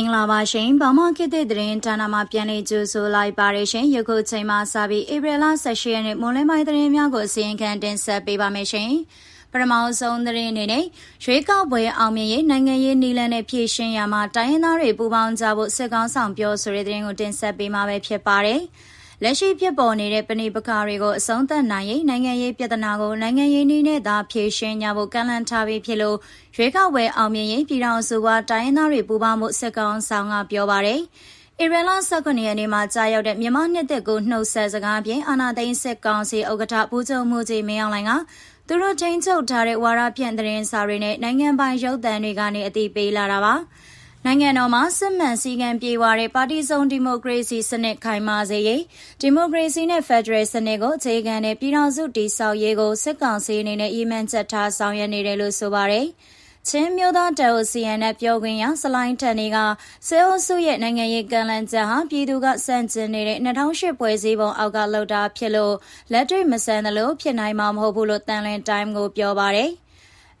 င်္ဂလာပါရှင်။ဘာမခေတ်တဲ့သတင်းဌာနမှာပြန်လည်ကြိုဆိုလိုက်ပါရရှင်။ယခုချိန်မှာစပြီးဧပြီလ18ရက်နေ့မွန်လယ်ပိုင်းသတင်းများကိုအစီရင်ခံတင်ဆက်ပေးပါမယ်ရှင်။ပထမဆုံးသတင်းအနေနဲ့ရွေးကောက်ပွဲအောင်မြင်ရေးနိုင်ငံရေးနည်းလမ်းနဲ့ဖြည့်ရှင်းရမှာတိုင်းရင်းသားတွေပူးပေါင်းကြဖို့စစ်ကောင်ဆောင်ပြောဆိုတဲ့သတင်းကိုတင်ဆက်ပေးမှာပဲဖြစ်ပါတယ်။ လက်ရှိဖြစ်ပေါ်နေတဲ့ပဏိပခါတွေကိုအဆုံးသတ်နိုင်ရေးနိုင်ငံရေးပြဿနာကိုနိုင်ငံရေးနည်းနဲ့သာဖြေရှင်းကြဖို့ကန့်လန့်ထားပြီးဖြစ်လို့ရွေးကောက်ပွဲအောင်မြင်ရေးပြည်ထောင်စုကတိုင်းရင်းသားတွေပူးပေါင်းမှုစစ်ကောင်ဆောင်ကပြောပါရယ်ဧပြီလ19ရက်နေ့မှာကြာရောက်တဲ့မြန်မာနှစ်သက်ကိုနှုတ်ဆက်စကားဖြင့်အာနာသိန်းစစ်ကောင်စီဥက္ကဋ္ဌပူဇုံမှုကြီးမင်းအောင်လှိုင်ကသူတို့ထိန်းချုပ်ထားတဲ့ဝါရဖြန့်သတင်းစာတွေနဲ့နိုင်ငံပိုင်ရုပ်သံတွေကနေအသိပေးလာတာပါ။ နိုင်ငံတော်မှာစစ်မှန်စည်းကမ်းပြေဝတဲ့ပါတီစုံဒီမိုကရေစီစနစ်ခိုင်မာစေရေးဒီမိုကရေစီနဲ့ဖက်ဒရယ်စနစ်ကိုအခြေခံတဲ့ပြည်ထောင်စုတည်ဆောက်ရေးကိုစစ်ကောင်စီအနေနဲ့အီမန်ချက်ထားဆောင်ရွက်နေတယ်လို့ဆိုပါတယ်။ချင်းမျိုးသားတယ်အိုစီယန်နဲ့ပြောခွင့်ရစလိုင်းတန်နေကဆေအိုစုရဲ့နိုင်ငံရေးကန့်လန့်ချက်ဟာပြည်သူကစန့်ကျင်နေတဲ့2008ပွဲစည်းပုံအောက်ကလောက်တာဖြစ်လို့လက်တွေ့မဆန်သလိုဖြစ်နိုင်မှာမဟုတ်ဘူးလို့တန်လန်တိုင်းကိုပြောပါတယ်။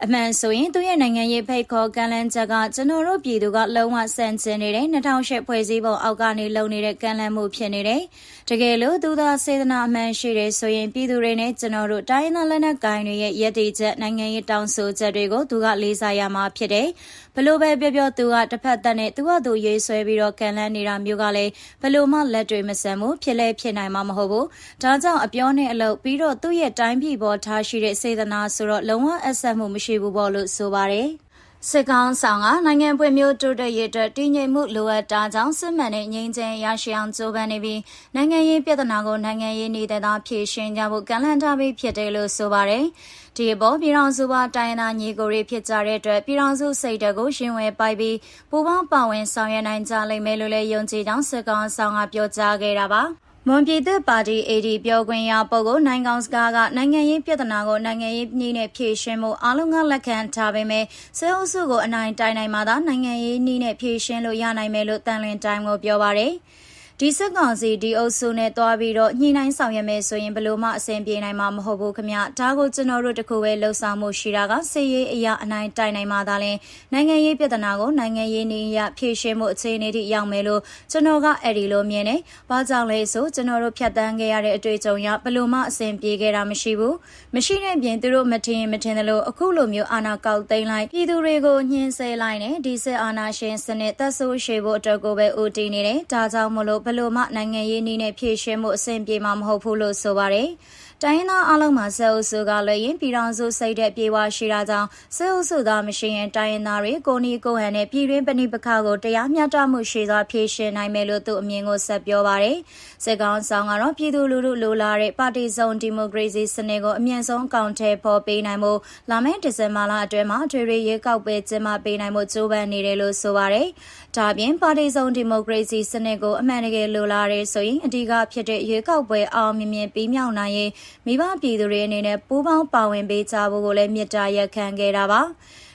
အမှန်ဆိုရင်သူရဲ့နိုင်ငံရေးဖိတ်ခေါ်ကန့်လန့်ချက်ကကျွန်တော်တို့ပြည်သူကလုံးဝဆန့်ကျင်နေတဲ့2008ဖွဲ့စည်းပုံအောက်ကနေလုံနေတဲ့ကန့်လန့်မှုဖြစ်နေတယ်။တကယ်လို့သူသာစေတနာအမှန်ရှိတယ်ဆိုရင်ပြည်သူတွေနဲ့ကျွန်တော်တို့တိုင်းသားလက်နက်ကိုင်တွေရဲ့ရည်တည်ချက်နိုင်ငံရေးတောင်းဆိုချက်တွေကိုသူကလေးစားရမှာဖြစ်တယ်။ဘလို့ပဲပြောပြောသူကတစ်ဖက်သက်နဲ့သူကသူရေးဆွဲပြီးတော့ကန့်လန့်နေတာမျိုးကလည်းဘလို့မှလက်တွေမဆန်ဘူးဖြစ်လဲဖြစ်နိုင်မှာမဟုတ်ဘူး။ဒါကြောင့်အပြောနဲ့အလုပ်ပြီးတော့သူ့ရဲ့တိုင်းပြည်ပေါ်ထားရှိတဲ့စေတနာဆိုတော့လုံးဝအဆက်မှုမရှိဘူးပေါ့လို့ဆိုပါတယ်။ စစ်ကောင်ဆောင်ကနိုင်ငံပွင့်မျိုးတိုးတက်ရေးအတွက်တည်ငြိမ်မှုလိုအပ်တာကြောင့်စစ်မှန်တဲ့ငြိမ်းချမ်းရရှိအောင်ကြိုးပမ်းနေပြီးနိုင်ငံရေးပြဿနာကိုနိုင်ငံရေးနေတဲ့သာဖြေရှင်းကြဖို့ကန့်လန့်ထားပြီးဖြစ်တယ်လို့ဆိုပါတယ်။ဒီအပေါ်ပြည်တော်စုပါတိုင်းသားညီကိုတွေဖြစ်ကြတဲ့အတွက်ပြည်တော်စုစိတ်ဓာတ်ကိုရှင်ဝဲပိုက်ပြီးပူပေါင်းပါဝင်ဆောင်ရွက်နိုင်ကြလိမ့်မယ်လို့လည်းယုံကြည်ကြောင်းစစ်ကောင်ဆောင်ကပြောကြားခဲ့တာပါ။ မွန်ပြည်သက်ပါတီ AD ပြောခွင့်ရပုဂ္ဂိုလ်နိုင်ကောင်စကားကနိုင်ငံရေးပြဿနာကိုနိုင်ငံရေးနည်းနဲ့ဖြေရှင်းမှုအလုံးကလက်ခံထားပေမဲ့စေအုပ်စုကိုအနိုင်တိုင်နိုင်မှသာနိုင်ငံရေးနည်းနဲ့ဖြေရှင်းလို့ရနိုင်မယ်လို့တန်လွင်တိုင်းကိုပြောပါရယ်။ ဒီစစ်ကောင်စီဒီအုပ်စုနဲ့တွားပြီးတော့ညှိနှိုင်းဆောင်ရွက်မယ်ဆိုရင်ဘယ်လိုမှအဆင်ပြေနိုင်မှာမဟုတ်ဘူးခမဒါကိုကျွန်တော်တို့တခုပဲလှုပ်ဆောင်မှုရှိတာကစစ်ရေးအရာအနိုင်တိုင်နိုင်မှာသာလဲနိုင်ငံရေးပြဿနာကိုနိုင်ငံရေးနည်းအရဖြေရှင်းမှုအခြေအနေထိရောက်မယ်လို့ကျွန်တော်ကအဲ့ဒီလိုမြင်တယ်။ဘာကြောင့်လဲဆိုကျွန်တော်တို့ဖြတ်တန်းခဲ့ရတဲ့အတွေ့အကြုံရဘယ်လိုမှအဆင်ပြေခဲ့တာမရှိဘူး။မရှိတဲ့ပြင်သူတို့မထင်မထင်တယ်လို့အခုလိုမျိုးအာဏာကောက်သိမ်းလိုက်ပြည်သူတွေကိုညှင်းဆဲလိုက်နဲ့ဒီစစ်အာဏာရှင်စနစ်သက်ဆိုးရှည်ဖို့အတွက်ကိုပဲဦးတည်နေတယ်။ဒါကြောင့်မလို့ဘလို့မှနိုင်ငံရေးနည်းနဲ့ဖြည့်ရှင်းမှုအဆင်ပြေမှာမဟုတ်ဘူးလို့ဆိုပါတယ်။ တိုင်းသားအလုံးမှာဆဲအုပ်စုကလည်းရင်ပြည်တော်စုစိတ်တဲ့ပြေဝရှိတာကြောင့်ဆဲအုပ်စုသားမရှိရင်တိုင်းရင်းသားတွေကိုနီကိုဟန်နဲ့ပြည်တွင်းပဏိပခကိုတရားမျှတမှုရှိစွာဖြည့်ရှင်းနိုင်မယ်လို့သူအမြင်ကိုဆက်ပြောပါတယ်။စစ်ကောင်ဆောင်ကတော့ပြည်သူလူထုလိုလားတဲ့ပါတီစုံဒီမိုကရေစီစနစ်ကိုအမြင့်ဆုံးအကောင့်ထဲပေါ်ပေးနိုင်မှုလာမယ့်ဒီဇင်ဘာလအတွင်းမှာထွေထွေရွေးကောက်ပွဲကျင်းပပေးနိုင်မှုကြိုးပမ်းနေတယ်လို့ဆိုပါတယ်။ဒါပြင်ပါတီစုံဒီမိုကရေစီစနစ်ကိုအမှန်တကယ်လိုလားရဲဆိုရင်အဓိကဖြစ်တဲ့ရွေးကောက်ပွဲအောင်မြင်မြင်ပြီးမြောက်နိုင်ရင်မိဘပြည်သူတွေအနေနဲ့ပူးပေါင်းပါဝင်ပေးကြဖို့ကိုလည်းမြစ်တာရက်ခံခဲ့တာပါ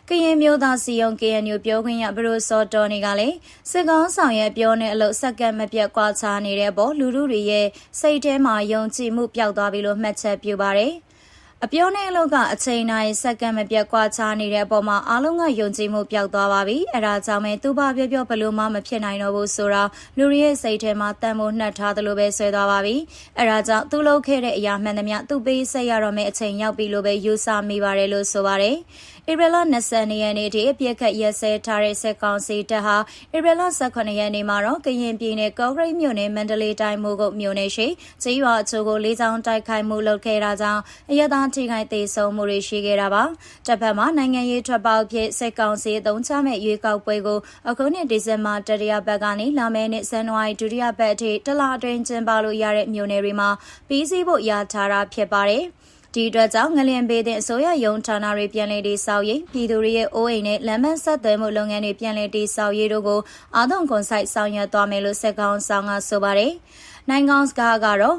ကရင်မျိုးသားစီယုံ KNU ပြောခွင့်ရဘရိုစောတော်နေကလည်းစစ်ကောင်းဆောင်ရဲ့ပြောနေအလို့စက္ကန့်မပြတ်ကွာခြားနေတဲ့ပေါ်လူလူတွေရဲ့စိတ်ထဲမှာယုံကြည်မှုပျောက်သွားပြီလို့မှတ်ချက်ပြုပါတယ်။ အပြောနဲ့အလုပ်ကအချိန်တိုင်းစက္ကန့်မပြတ်ကွာခြားနေတဲ့အပေါ်မှာအားလုံးကယုံကြည်မှုပျောက်သွားပါပြီအဲဒါကြောင့်ပဲသူဘာပြောပြောဘလို့မှမဖြစ်နိုင်တော့ဘူးဆိုတာလူတွေရဲ့စိတ်ထဲမှာတန်ဖိုးနှက်ထားသလိုပဲဆွဲသွားပါပြီအဲဒါကြောင့်သူလုပ်ခဲ့တဲ့အရာမှန်သမျှသူပေးဆက်ရတော့မယ့်အချိန်ရောက်ပြီလို့ပဲယူဆမိပါတယ်လို့ဆိုပါတယ် ဧပြီလ20ရက်နေ့ထိအပြစ်ခတ်ရက်စဲထားတဲ့စစ်ကောင်စီတပ်ဟာဧပြီလ18ရက်နေ့မှာတော့ကရင်ပြည်နယ်ကော့ဂရိတ်မြို့နယ်မန္တလေးတိုင်းမိုးကုတ်မြို့နယ်ရှိကျေးရွာအချို့ကိုလေးချောင်းတိုက်ခိုက်မှုလုပ်ခဲ့တာကြောင့်အရသာထိခိုက်သေးဆုံးမှုတွေရှိခဲ့တာပါ။တပ်ဖက်မှာနိုင်ငံရေးထွက်ပေါက်ဖြစ်စစ်ကောင်စီအုံချမဲ့ရွေးကောက်ပွဲကိုအခုနှစ်ဒီဇင်ဘာတတိယပတ်ကနေလာမယ့်နှစ်ဇန်နဝါရီဒုတိယပတ်အထိတလအတွင်းကျင်းပလို့ရတဲ့မြို့နယ်တွေမှာပြီးစီးဖို့ရထားတာဖြစ်ပါတယ်။ ဒီအတွက်ကြောင့်ငလျင်ပေးတဲ့အစိုးရယုံဌာနတွေပြန်လည်တည်ဆောက်ရေးပြည်သူတွေရဲ့အိုးအိမ်နဲ့လမ်းမဆက်သွယ်မှုလုပ်ငန်းတွေပြန်လည်တည်ဆောက်ရေးတို့ကိုအာသုံကွန်ဆိုင်ဆောင်ရွက်သွားမယ်လို့စက်ကောင်ဆောင်ကဆိုပါတယ်။နိုင်ငံစကားကတော့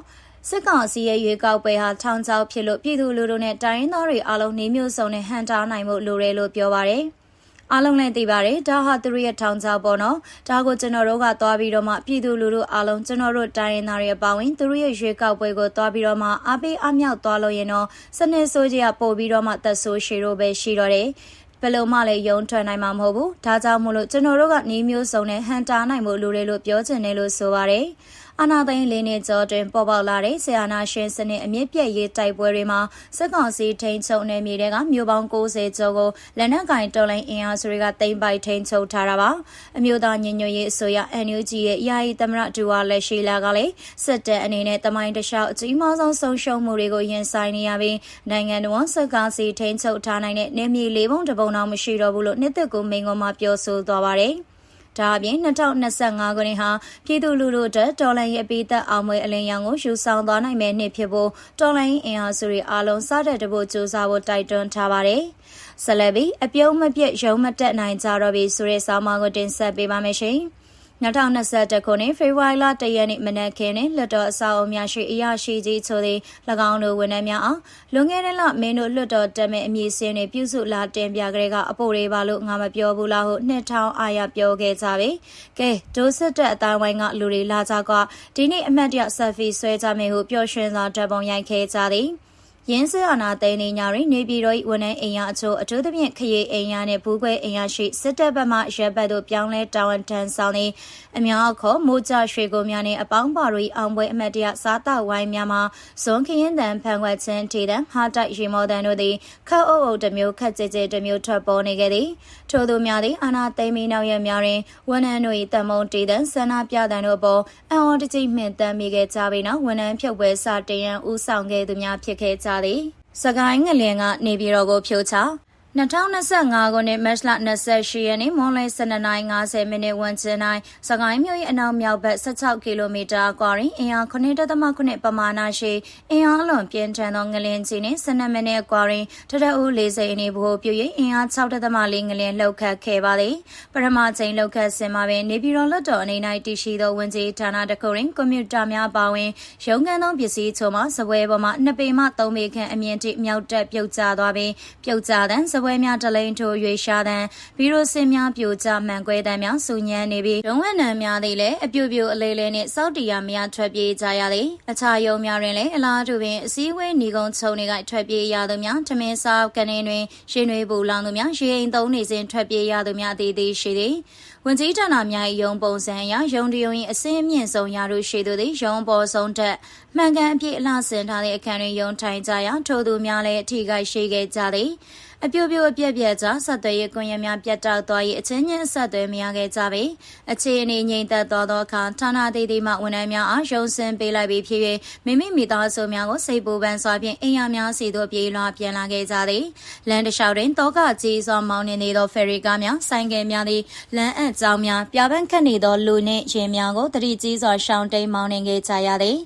စစ်ကောင်စီရဲ့ရွေးကောက်ပွဲဟာထောင်ချောက်ဖြစ်လို့ပြည်သူလူထုနဲ့တိုင်းရင်းသားတွေအားလုံးနှီးမျိုးစုံနဲ့ဟန်တာနိုင်မှုလိုတယ်လို့ပြောပါတယ်။ အားလုံးလည်းသိပါတယ်ဒါဟာသူတို့ရဲ့ထောင်ချောက်ပေါ့နော်ဒါကိုကျွန်တော်တို့ကသွားပြီးတော့မှပြည်သူလူထုအားလုံးကျွန်တော်တို့တိုင်းရင်းသားတွေအပါဝင်သူတို့ရဲ့ရွေးကောက်ပွဲကိုသွားပြီးတော့မှအားပေးအမြောက်သွားလို့ရင်တော့စနစ်ဆိုးကြီးကပို့ပြီးတော့မှသက်ဆိုးရှည်တို့ပဲရှိတော့တယ်ဘယ်လိုမှလည်းယုံထွက်နိုင်မှာမဟုတ်ဘူးဒါကြောင့်မို့လို့ကျွန်တော်တို့ကနေမျိုးစုံနဲ့ဟန်တာနိုင်မှုလူတွေလို့ပြောချင်တယ်လို့ဆိုပါတယ် အာနာသိန်းလေးနှစ်ကျော်တွင်ပေါ်ပေါက်လာတဲ့ဆီယနာရှင်စနစ်အမြင့်ပြည့်ရေးတိုက်ပွဲတွေမှာစစ်ကောင်စီထိန်းချုပ်နယ်မြေတွေကမြို့ပေါင်း90ကျော်ကိုလက်နက်ကင်တော်လိုင်းအင်အားစုတွေကတိမ့်ပိုက်ထိန်းချုပ်ထားတာပါအမျိုးသားညီညွတ်ရေးအစိုးရ NUG ရဲ့ယာယီသမရဒူဝါလက်ရှိလာကလည်းစစ်တပ်အနေနဲ့တမိုင်းတလျှောက်အကြီးမားဆုံးဆုံးရှုံးမှုတွေကိုရင်ဆိုင်နေရပြီးနိုင်ငံတော်စစ်ကောင်စီထိန်းချုပ်ထားနိုင်တဲ့နယ်မြေလေးပုံတစ်ပုံတော့မရှိတော့ဘူးလို့နှစ်သက်ကိုမိန်ကုန်မှာပြောဆိုသွားပါတယ်။ ဒါအပြင်2025ခုနှစ်ဟာပြည်သူလူထုအတွက်တော်လှန်ရေးအပိသက်အောင်ပွဲအလင်းရောင်ကိုယူဆောင်သွားနိုင်မယ့်နှစ်ဖြစ်ဖို့တော်လှန်ရေးအင်အားစုတွေအားလုံးစတဲ့တဖို့ကြိုးစားဖို့တိုက်တွန်းထားပါတယ်။ဆလဘီအပြုံးမပြတ်ရုံမတက်နိုင်ကြတော့ပြီဆိုတဲ့ဆောင်းပါးကိုတင်ဆက်ပေးပါမယ်ရှင်။ 2021ခုနှစ်ဖေဖော်ဝါရီလ1ရက်နေ့မနက်ခင်းတွင်လွှတ်တော်အဆောက်အုံများရှိအရာရှိကြီးချိုသည်၎င်းတို့ဝန်ထမ်းများအားလွန်ခဲ့တဲ့လမင်းတို့လွှတ်တော်တက်မဲ့အမည်စင်းတွေပြုစုလာတင်ပြကြတဲ့ကအပိုတွေပါလို့ငါမပြောဘူးလားဟုနှစ်ထောင်အာရပြောခဲ့ကြပြီ။ကဲဒိုးစစ်တဲ့အတိုင်းဝိုင်းကလူတွေလာကြကဒီနေ့အမတ်တရဆက်ဖီဆွဲကြမယ်ဟုပျော်ရွှင်စွာဓာတ်ပုံရိုက်ခဲ့ကြသည်။ ရင်းစစ်အာဏာသိမ်းနေညတွင်နေပြည်တော်၏ဝန်ထမ်းအိမ်ယာအချို့အထူးသဖြင့်ခရီးအိမ်ယာနှင့်ဘူးခွဲအိမ်ယာရှိစစ်တပ်ဘက်မှရပ်ဘက်သို့ပြောင်းလဲတာဝန်ထမ်းဆောင်နေအများအခေါ်မိုးကြရွှေကိုများနှင့်အပေါင်းပါတို့၏အောင်ပွဲအမတ်တရစားတောက်ဝိုင်းများမှာဇွန်ခရင်တန်ဖန်ခွက်ချင်းထေတန်ဟာတိုက်ရီမော်တန်တို့သည်ခတ်အုပ်အုပ်တစ်မျိုးခက်ကြဲကြဲတစ်မျိုးထွက်ပေါ်နေခဲ့သည်ထို့သူများသည်အာဏာသိမ်းပြီးနောက်ရက်များတွင်ဝန်ထမ်းတို့၏တမုံတေတန်ဆန္ဒပြတန်တို့ပေါ်အံ့ဩတကြီးမှင်တမ်းမိခဲ့ကြပြီးနောက်ဝန်ထမ်းဖြုတ်ပွဲစတင်ရန်ဦးဆောင်ခဲ့သူများဖြစ်ခဲ့ကြသည်စကိုင်းငလင်ကနေပြည်တော်ကိုဖြိုချ 2025ခုနှစ်မတ်လ28ရက်နေ့မွန်လယ်12:50မိနစ်ဝန်းကျင်၌စကိုင်းမြို့၏အနောက်မြောက်ဘက်16ကီလိုမီတာကွာတွင်အင်အား9.9ပမာဏရှိအင်အားလွန်ပြင်းထန်သောငလင်ကြီးနှင့်12မိနစ်ကွာတွင်တရအူး40အနီးဘို့ပြု၍အင်အား6.4ငလင်လှုပ်ခတ်ခဲ့ပါသည်ပထမချိန်လှုပ်ခတ်စင်မှာပင်နေပြည်တော်လွတ်တော်အနေ၌တည်ရှိသောဝန်ကြီးဌာနတစ်ခုတွင်ကွန်ပျူတာများပါဝင်ရုံးခန်းသောပစ္စည်းချို့မှစပွဲပေါ်မှ2ပေမှ3ပေခန့်အမြင့်ထိမြောက်တက်ပြုတ်ကျသွားပြီးပြုတ်ကျသံစပွဲများတလိန်ထိုရွေရှာသံဗီရိုစင်များပြိုကျမှန်ကွဲသံများစူညံနေပြီးရုံးဝနံများသည်လည်းအပြိုပြိုအလေးလေးနှင့်စောက်တီယာများထွက်ပြေးကြရသည်အခြားရုံများတွင်လည်းအလားတူပင်အစည်းအဝေးညီကုန်းချုံတွေကထွက်ပြေးရသူများထမင်းစားကနေတွင်ရှင်တွေပူလောင်သူများရေအိမ်သုံးနေစဉ်ထွက်ပြေးရသူများအသေးသေးရှိသည်ဝန်ကြီးဌာနများ၏ရုံးပုံစံအရရုံးတရုံ၏အစင်းအမြင့်ဆုံးရာတို့ရှိသူသည်ရုံးပေါ်ဆုံးထက်မှန်ကန်အပြည့်အလှဆင်ထားတဲ့အခန်းတွင်ရုံးထိုင်ကြရာထိုသူများလည်းအထီးကိုက်ရှိခဲ့ကြသည် အပြိုပြိုအပြက်ပြက်ကြားဆက်သွယ်ရေးကွန်ရက်များပြတ်တောက်သွား၍အချင်းချင်းဆက်သွယ်မရခဲ့ကြပေအခြေအနေငြိမ်သက်သွားသောအခါဌာနသေးသေးမှဝန်ထမ်းများအားရုံစင်ပေးလိုက်ပြီးဖြစ်၍မိမိမိသားစုများကိုစိတ်ပူပန်စွာဖြင့်အိမ်ယာများစီသို့ပြေးလွှာပြန်လာခဲ့ကြသည်လမ်းတစ်လျှောက်တွင်တောကကြီးစွာမောင်းနေသောဖယ်ရီကားများဆိုင်ကယ်များသည်လမ်းအပ်ကြောင်းများပြပန်းခတ်နေသောလူနှင့်ရင်များကိုတတိကြီးစွာရှောင်းတိန်မောင်းနေခဲ့ကြရသည်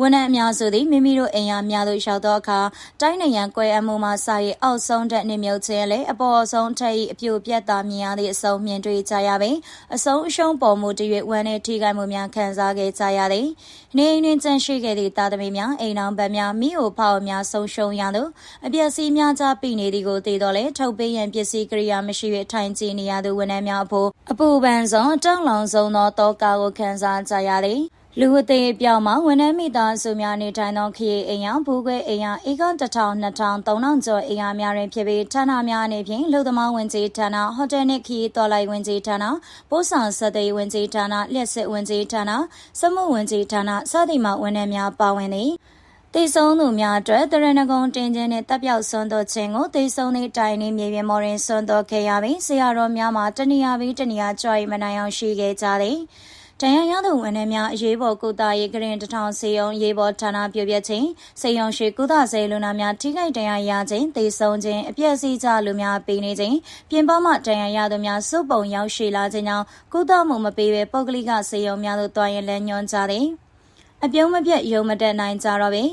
ဝန်ထမ်းအများစုသည်မိမိတို့အိမ်ယာများသို့ရောက်သောအခါတိုင်းနိုင်ငံကွဲအမှုမှစာရေးအောက်ဆုံးတက်နှင့်မြုပ်ခြင်းလည်းအပေါ်ဆုံးထက်၏အပြိုပြက်သာမြင်ရသည့်အဆုံးမြင်တွေ့ကြရပေအဆုံးအရှုံးပေါ်မှုတရွေ့ဝမ်းနှင့်ထိခိုက်မှုများခံစားခဲ့ကြရသည်နေအိမ်တွင်ကျန်ရှိခဲ့သည့်တာသမီများအိမ်အောင်ဘက်များမိအိုဖောက်များဆုံးရှုံးရသောအပျက်စီးများကြားပိနေသည်ကိုသိတော်လဲထုတ်ပေးရန်ပစ္စည်းကိရိယာမရှိ၍ထိုင်ကြည့်နေရသောဝန်ထမ်းများအဖို့အပူပန်ဆုံးအတောင့်လောင်ဆုံးသောတောကာကိုခံစားကြရသည် လူအသေးပြောင်းမှာဝန်ထမ်းမိသားစုများနေထိုင်သောခရီးအိမ်ရဘူခွဲအိမ်ရဧက1000 2000 3000ကျော်အိမ်ရများတွင်ဖြစ်ပြီးဌာနများအနေဖြင့်လူသမားဝင်ကြီးဌာနဟိုတယ်နှင့်ခရီးတော်လိုက်ဝင်ကြီးဌာနပို့ဆောင်ဆက်သွယ်ဝင်ကြီးဌာနလျှက်စစ်ဝင်ကြီးဌာနစမှုဝင်ကြီးဌာနစသည်မှဝန်ထမ်းများပါဝင်သည်တေဆုံးသူများအတွက်တရဏဂုံတင်ခြင်းနဲ့တပ်ပြောက်ဆွမ်းတော်ခြင်းကိုတေဆုံးသည့်တိုင်နှင့်မြေပြင်မော်ရင်ဆွမ်းတော်ခဲ့ရပြီးဆရာတော်များမှာတဏှာပြီးတဏှာကြွားမနိုင်အောင်ရှိခဲ့ကြသည် တန်ရရသူဝန်ထမ်းများအရေးပေါ်ကုသရေးကရင်တထောင်စေယုံရေးပေါ်ဌာနပြုပြခြင်းစေယုံရှိကုသစေလူနာများထိခိုက်တရားရခြင်းသေဆုံးခြင်းအပြည့်စည်ကြလူများပေးနေခြင်းပြင်ပမှတန်ရရသူများစုပုံရောက်ရှိလာခြင်းကြောင့်ကုသမှုမပေးဘဲပုဂ္ဂလိကစေယုံများသို့တွားရင်လည်းညွှန်ကြားသည်အပြုံးမပြတ်ယုံမတက်နိုင်ကြတော့ပေ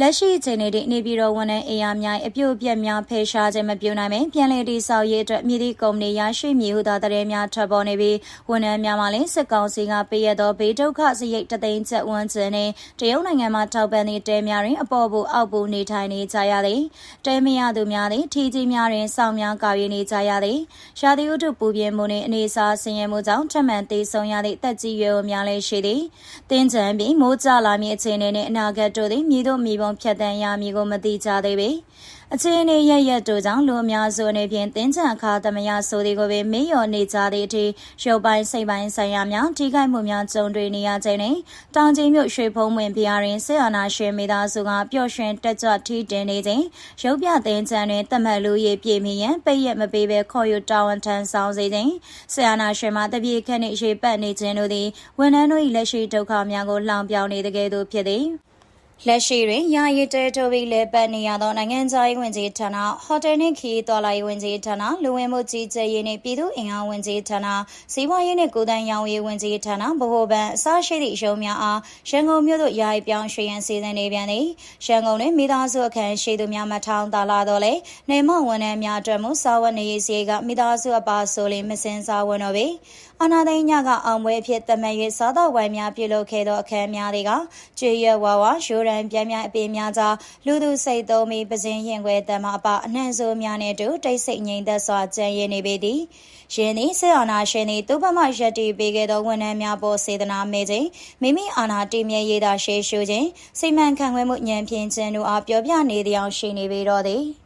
လက်ရှိအချိန်တွေနေပြည်တော်ဝန်ထမ်းအေယာများအပြုတ်ပြက်များဖေရှားခြင်းမပြုနိုင်ပေပြန်လည်တည်ဆောက်ရေးအတွက်မြေတီကုမ္ပဏီရရှိမည်ဟုသောတရေများထွက်ပေါ်နေပြီးဝန်ထမ်းများမှလည်းစစ်ကောင်စီကပေးရသောဘေးဒုက္ခစရိတ်တသိန်းချက်ဝန်းကျင်နဲ့တရုတ်နိုင်ငံမှာထောက်ပံ့သည့်တဲများတွင်အပေါ်ပူအောက်ပူနေထိုင်နေကြရသည်တဲမရသူများသည်ထီကြီးများတွင်စောင့်များကာရနေကြရသည်ရာသီဥတုပူပြင်းမှုနှင့်အနေအစားဆင်းရဲမှုကြောင့်ထပ်မံသေဆုံးရသည့်တက်ကြီးရွယ်များလည်းရှိသည်တင်းချံပြီးမိုးကြလာမည့်အခြေအနေနှင့်အနာဂတ်တို့သည်မြေတို့မြေပုံဖြတ်တန်းရမည်ကိုမသိကြသေးပေအခြေအနေရရက်တို့ကြောင့်လူအများစုအနေဖြင့်တင်းချန်အခါသမယဆိုသည်ကိုပင်မေ့လျော်နေကြသည့်အထိရုပ်ပိုင်းစိတ်ပိုင်းဆိုင်ရာများထိခိုက်မှုများကြုံတွေ့နေရခြင်းနှင့်တောင်ကြီးမြို့ရွှေဖုံးဝင်ဖျားတွင်ဆေးအာနာရှင်မိသားစုကပျော်ရွှင်တက်ကြွထီးတင်နေခြင်းရုပ်ပြတင်းချန်တွင်တမတ်လူရည်ပြည့်မီရန်ပိတ်ရက်မပေးဘဲခေါ်ယူတာဝန်ထမ်းဆောင်စေခြင်းဆေးအာနာရှင်မှတပြေခက်နှင့်ရေပတ်နေခြင်းတို့သည်ဝန်ထမ်းတို့၏လက်ရှိဒုက္ခများကိုလှောင်ပြောင်နေတကယ်သို့ဖြစ်သည် လက်ရှိတွင်ယာယီတဲတိုဘီလဲပတ်နေရသောနိုင်ငံခြားရေးဝန်ကြီးဌာနဟိုတယ်နှင့်ခီးတော်လာရေးဝန်ကြီးဌာနလူဝင်မှုကြီးကြပ်ရေးနှင့်ပြည်သူ့အင်အားဝန်ကြီးဌာနစီးပွားရေးနှင့်ကိုယ်တိုင်ရောင်းရေးဝန်ကြီးဌာနဗဟိုဘဏ်အစရှိသည့်ရုံးများအားရန်ကုန်မြို့သို့ယာယီပြောင်းရွှေ့ရန်စီစဉ်နေပြန်သည်ရန်ကုန်တွင်မိသားစုအခမ်းရှိသူများမထောင်သာလာတော့လေနေမဝန်ထမ်းများအတွက်မူစာဝတ်နေရေးစီကမိသားစုအပါဆိုလင်မစင်စာဝန်တော်ပေအနာသိန်းညကအောင်ပွဲဖြစ်တမန်၍စားတော့ဝိုင်းများပြုလုပ်ခဲ့သောအခမ်းများတွေကကျွေရဝါဝါရိုးရန်ပြန်ပြန်အပေများကြားလူသူစိတ်သုံးပြီးပစင်ရင်ခွဲတမအပအနှံ့ဆိုးများနဲ့တူတိတ်ဆိတ်ငြိမ်သက်စွာကြံရည်နေပေသည်ယင်းသည်ဆေအာနာရှင်သည်သူ့ဘမရက်တီပေးခဲ့သောဝန်ထမ်းများပေါ်စေတနာမေခြင်းမိမိအာနာတည်မြဲရေးသာရှေးရှုခြင်းစိတ်မှန်ခံခွဲမှုဉာဏ်ဖြင့်ခြင်းတို့အားပြောပြနေသည်အောင်ရှိနေပေတော့သည်